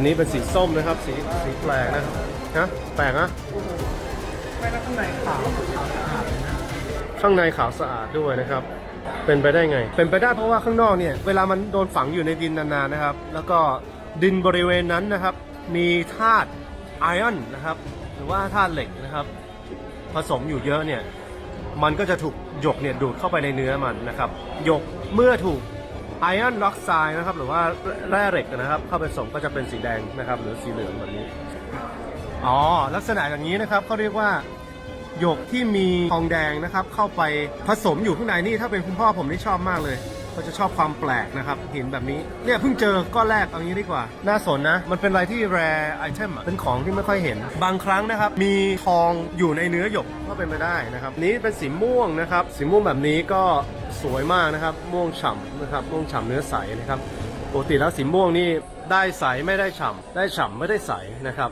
อันนี้เป็นสีส้มนะครับ สีสีแปลกนะครับฮะแปลกนะไม่แล้วข้างในขาวขาวสะอาดเลยนะข้างในขาวสะอาดด้วยนะครับ เป็นไปได้ไง เป็นไปได้เพราะว่าข้างนอกเนี่ย เวลามันโดนฝังอยู่ในดินนานๆนะครับ แล้วก็ดินบริเวณนั้นนะครับ มีธาตุไอออนนะครับ หรือว่าธาตุเหล็กนะครับ ผสมอยู่เยอะเนี่ย มันก็จะถูกหยกเนี่ยดูดเข้าไปในเนื้อมันนะครับ หยกเมื่อถูก ไอออนล็อกไซด์นะครับหรือว่าแร่เหล็กนะครับ เข้าไปผสมก็จะเป็นสีแดงนะครับ หรือสีเหลืองแบบนี้อ๋อลักษณะอย่างนี้นะครับเขาเรียกว่าหยกที่มีทองแดงนะครับ เข้าไปผสมอยู่ข้างในนี่ถ้าเป็นคุณพ่อผมนี่ชอบมากเลยเขาจะชอบความแปลกนะครับเห็นแบบนี้เนี่ยเพิ่งเจอก้อนแรกเอางี้ดีกว่า น่าสนนะ มันเป็นอะไรที่ rare item อะเป็นของที่ไม่ค่อยเห็น บางครั้งนะครับ มีทองอยู่ในเนื้อหยกก็เป็นไปได้นะครับ นี้เป็นสีม่วงนะครับ สีม่วงแบบนี้ก็ สวยมากนะครับ ม่วงฉ่ำนะครับ ม่วงฉ่ำเนื้อใสนะครับ ปกติแล้วสีม่วงนี่ได้ใสไม่ได้ฉ่ำได้ฉ่ำไม่ได้ใสนะครับ